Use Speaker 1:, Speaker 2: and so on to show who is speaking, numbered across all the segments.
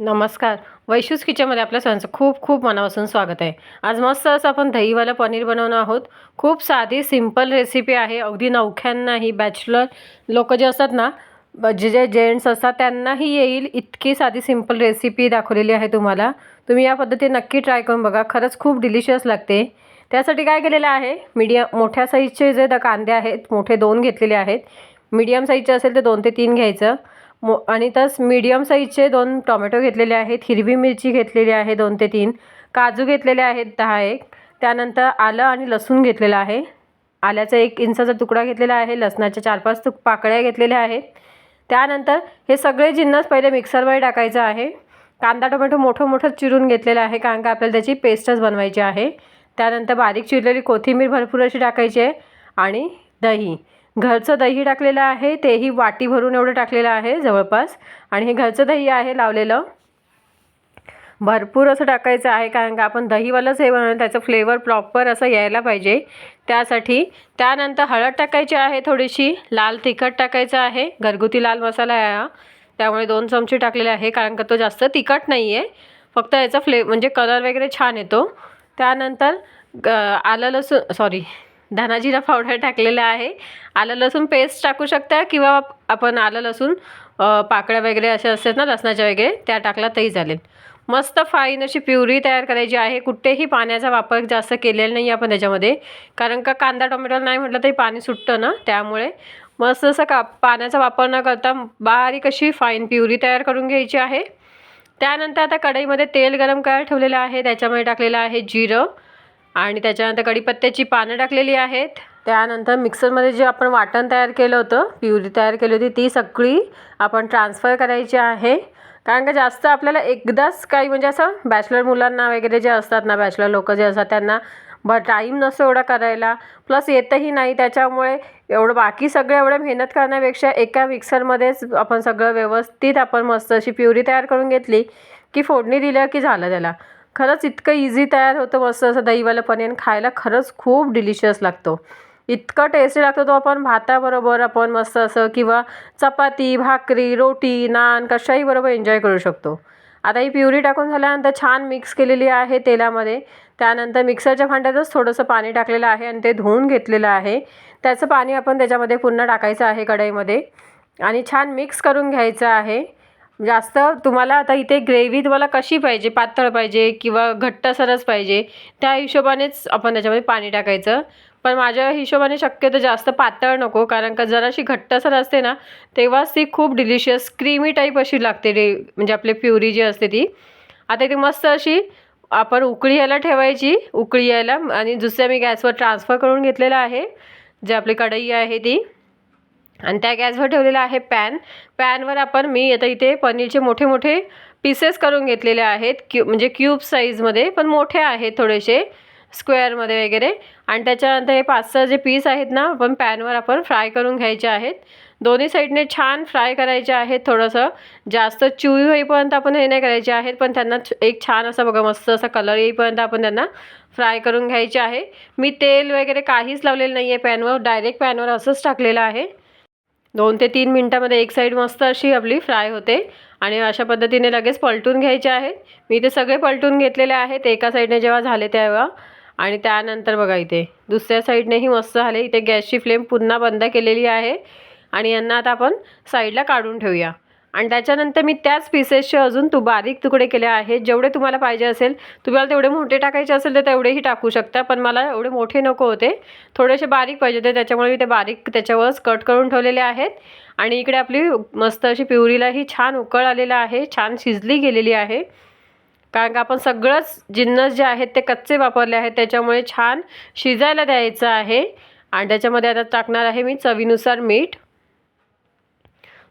Speaker 1: नमस्कार. वैशूस किचनमध्ये आपल्या सगळ्यांचं खूप खूप मनापासून स्वागत आहे. आज मस्त असं आपण दहीवालं पनीर बनवणार आहोत. खूप साधी सिंपल रेसिपी आहे. अगदी नवख्यांनाही बॅचलर लोक जे असतात ना ब- जे जे जेंट्स असतात त्यांनाही येईल इतकी साधी सिंपल रेसिपी दाखवलेली आहे तुम्हाला. तुम्ही या पद्धतीने नक्की ट्राय करून बघा. खरंच खूप डिलिशियस लागते. त्यासाठी काय केलेलं आहे? मीडियम मोठ्या साईजचे जे द कांदे आहेत मोठे दोन घेतलेले आहेत. मीडियम साईजचे असेल तर दोन ते तीन घ्यायचं. मो आणि तस मीडियम साईजचे दोन टोमॅटो घेतलेले आहेत हिरवी मिरची घेतलेली आहे दोन ते तीन काजू घेतलेले आहेत दहा एक त्यानंतर आलं आणि लसूण घेतलेलं आहे. आल्याचा एक इंचाचा तुकडा घेतलेला आहे लसणाच्या चार पाच तुक पाकळ्या घेतलेल्या आहेत. त्यानंतर हे सगळे जिन्नस पहिले मिक्सरमध्ये टाकायचं आहे. कांदा टोमॅटो मोठं मोठं चिरून घेतलेलं आहे कारण का आपल्याला त्याची पेस्टच बनवायची आहे. त्यानंतर बारीक चिरलेली कोथिंबीर भरपूर अशी टाकायची आहे आणि दही. घरचं दही टाकलेलं आहे तेही वाटी भरून एवढं टाकलेलं आहे जवळपास. आणि हे घरचं दही आहे लावलेलं. भरपूर असं टाकायचं आहे कारण का आपण दहीवालंच हे बनवलं त्याचं फ्लेवर प्रॉपर असं यायला पाहिजे. त्यासाठी त्यानंतर हळद टाकायची आहे थोडीशी लाल तिखट टाकायचं आहे घरगुती लाल मसाला आहे हा. त्यामुळे दोन चमचे टाकलेले आहे कारण का तो जास्त तिखट नाही आहे फक्त याचा फ्ले म्हणजे कलर वगैरे छान येतो. त्यानंतर ग आलं लसूण सॉरी धना जिरा पावडर टाकलेला आहे. आलं लसूण पेस्ट टाकू शकता किंवा आपण आलं लसूण पाकळ्या वगैरे अशा असतात ना लसणाच्या वगैरे त्या टाकला तरी चालेल. मस्त फाईन अशी प्युरी तयार करायची आहे. कुठेही पाण्याचा वापर जास्त केलेला नाही आपण त्याच्यामध्ये. कारण का कांदा टोमॅटो नाही म्हटलं तरी पाणी सुटतं ना त्यामुळे. मस्त असं का पाण्याचा वापर न करता बारीक अशी फाईन प्युरी तयार करून घ्यायची आहे. त्यानंतर आता कढईमध्ये तेल गरम करायला ठेवलेलं आहे. त्याच्यामध्ये टाकलेलं आहे जिरं. आणि त्याच्यानंतर कढीपत्त्याची पानं टाकलेली आहेत. त्यानंतर मिक्सरमध्ये जे आपण वाटण तयार केलं होतं प्युरी तयार केली होती ती सगळी आपण ट्रान्सफर करायची आहे. कारण का जास्त आपल्याला एकदाच काही म्हणजे असं बॅचलर मुलांना वगैरे जे असतात ना बॅचलर लोक जे असतात त्यांना ब टाईम नसतो एवढा करायला. प्लस येतही नाही त्याच्यामुळे एवढं बाकी सगळं एवढं मेहनत करण्यापेक्षा एका मिक्सरमध्येच आपण सगळं व्यवस्थित आपण मस्त अशी प्युरी तयार करून घेतली की फोडणी दिलं की झालं त्याला. खरंच इतकं इझी तयार होतं मस्त असं दहीवालं पनीर खायला. खरंच खूप डिलिशियस लागतो. इतकं टेस्टी लागतो तो आपण भाताबरोबर आपण मस्त असं किंवा चपाती भाकरी रोटी नान कशाही बरोबर एन्जॉय करू शकतो. आता ही प्युरी टाकून झाल्यानंतर छान मिक्स केलेली आहे तेलामध्ये. त्यानंतर मिक्सरच्या भांड्यातच थोडंसं पाणी टाकलेलं आहे आणि ते धुवून घेतलेलं आहे. त्याचं पाणी आपण त्याच्यामध्ये पुन्हा टाकायचं आहे कढईमध्ये. आणि छान मिक्स करून घ्यायचं आहे. जास्त तुम्हाला आता इथे ग्रेव्ही तुम्हाला कशी पाहिजे? पातळ पाहिजे किंवा घट्टसरच पाहिजे? त्या हिशोबानेच आपण त्याच्यामध्ये पाणी टाकायचं. पण माझ्या हिशोबाने शक्यतो जास्त पातळ नको कारण का जराशी घट्टसर असते ना तेव्हाच ती खूप डिलिशियस क्रीमी टाईप अशी लागते रे म्हणजे आपली प्युरी जी असते ती. आता ती मस्त अशी आपण उकळी यायला ठेवायची उकळी यायला आणि दुसऱ्या मी गॅसवर ट्रान्सफर करून घेतलेलं आहे. जे आपली कढई आहे ती. आणि त्या गॅसवर ठेवलेला आहे पॅन. पॅनवर आपण मी आता इथे पनीरचे मोठे मोठे पीसेस करून घेतलेले आहेत. क्यू म्हणजे क्यूब साईजमध्ये पण मोठे आहेत थोडेसे स्क्वेअरमध्ये वगैरे. आणि त्याच्यानंतर हे पाच सहा जे पीस आहेत ना आपण पॅनवर आपण फ्राय करून घ्यायचे आहेत. दोन्ही साईडने छान फ्राय करायचे आहेत थोडंसं. जास्त चुई होईपर्यंत आपण हे नाही करायचे आहेत पण त्यांना एक छान असा बघा मस्त असा कलर येईपर्यंत आपण त्यांना फ्राय करून घ्यायचे आहे. मी तेल वगैरे काहीच लावलेलं नाही आहे पॅनवर डायरेक्ट पॅनवर असंच टाकलेलं आहे. दोन ते तीन मिनटामध्ये एक साईड मस्त अशी आपली फ्राय होते. आणि अशा पद्धतीने लगेच पलटून घ्यायचे आहेत. मी ते सगळे पलटून घेतलेले आहेत. एका साईडने जेव्हा झाले तेव्हा. आणि त्यानंतर बघा इथे. दुसऱ्या साईडनेही मस्त झाले. इथे गॅसची फ्लेम पुन्हा बंद केलेली आहे. आणि यांना आता आपण साईडला काढून ठेवूया. आणि त्याच्यानंतर मी त्याच पीसेसचे अजून तू बारीक तुकडे केले आहेत. जेवढे तुम्हाला पाहिजे असेल तुम्हाला तेवढे मोठे टाकायचे असेल तर तेवढेही टाकू शकता पण मला एवढे मोठे नको होते. थोडेसे बारीक पाहिजे होते त्याच्यामुळे मी ते बारीक त्याच्यावरच कट करून ठेवलेले आहेत. आणि इकडे आपली मस्त अशी पिवरीलाही छान उकळ आलेला आहे छान शिजली गेलेली आहे. कारण का आपण सगळंच जिन्नस जे आहेत ते कच्चे वापरले आहेत त्याच्यामुळे छान शिजायला द्यायचं आहे. आणि त्याच्यामध्ये आता टाकणार आहे मी चवीनुसार मीठ.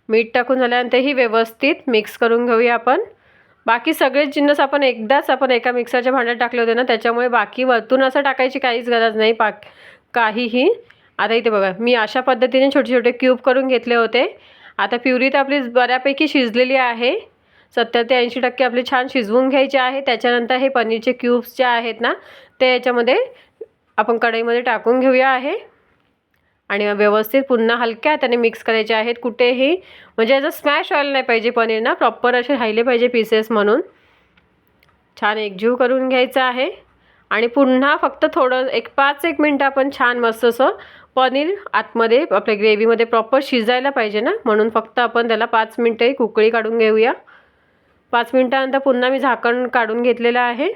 Speaker 1: मीठ टाकून झाल्यानंतर ही व्यवस्थित मिक्स करून घेऊया आपण. बाकी सगळेच जिन्नस आपण एकदाच आपण एका मिक्सरच्या भांड्यात टाकले होते ना त्याच्यामुळे बाकी वरतून असं टाकायची काहीच गरज नाही पाक काहीही. आता इथे बघा मी अशा पद्धतीने छोटे छोटे क्यूब करून घेतले होते. आता प्युरी तर आपली बऱ्यापैकी शिजलेली आहे. सत्तर ते ऐंशी टक्के आपले छान शिजवून घ्यायचे आहे. त्याच्यानंतर हे पनीरचे क्यूब्स जे आहेत ना ते याच्यामध्ये आपण कढईमध्ये टाकून घेऊया आहे. आणि व्यवस्थित पुन्हा हलक्या हाताने मिक्स करायचे आहेत. कुठेही म्हणजे याचं स्मॅश व्हायला नाही पाहिजे पनीर ना. प्रॉपर असे राहिले पाहिजे पीसेस म्हणून. छान एकजीव करून घ्यायचं आहे. आणि पुन्हा फक्त थोडं एक पाच एक मिनटं आपण छान मस्त असं पनीर आतमध्ये आपल्या ग्रेव्हीमध्ये प्रॉपर शिजायला पाहिजे ना. म्हणून फक्त आपण त्याला पाच मिनटं कुकळी काढून घेऊया. पाच मिनटानंतर पुन्हा मी झाकण काढून घेतलेलं आहे.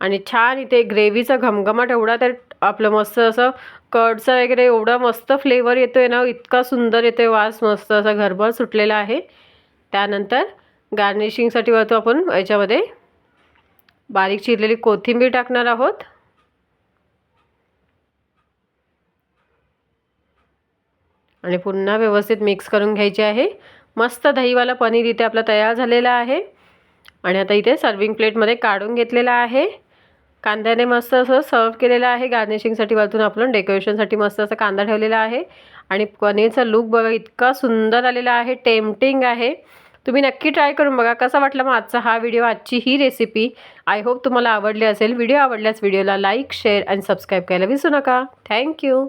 Speaker 1: आणि छान इथे ग्रेव्हीचा घमघमाट एवढा तर आपलं मस्त असं कर्डचा वगैरे एवढा मस्त फ्लेवर येतो आहे ना इतका सुंदर येतो आहे वास मस्त असा घरभर सुटलेला आहे. त्यानंतर गार्निशिंगसाठी वरतो आपण याच्यामध्ये बारीक चिरलेली कोथिंबीर टाकणार आहोत. आणि पुन्हा व्यवस्थित मिक्स करून घ्यायचे आहे. मस्त दहीवाला पनीर इथे आपला तयार झालेला आहे. आणि आता इथे सर्विंग प्लेटमध्ये काढून घेतलेला आहे. कांद्याने मस्त असं सर्व केलेलं आहे. गार्निशिंगसाठी वरतून आपण डेकोरेशनसाठी मस्त असं कांदा ठेवलेला आहे. आणि पनीरचा लुक बघा इतका सुंदर आलेला आहे. टेम्पटिंग आहे. तुम्ही नक्की ट्राय करून बघा. कसा वाटला मग आजचा हा व्हिडिओ? आजची ही रेसिपी? आय होप तुम्हाला आवडली असेल. व्हिडिओ आवडल्यास व्हिडिओला लाईक शेअर आणि सबस्क्राईब करायला विसरू नका. थँक्यू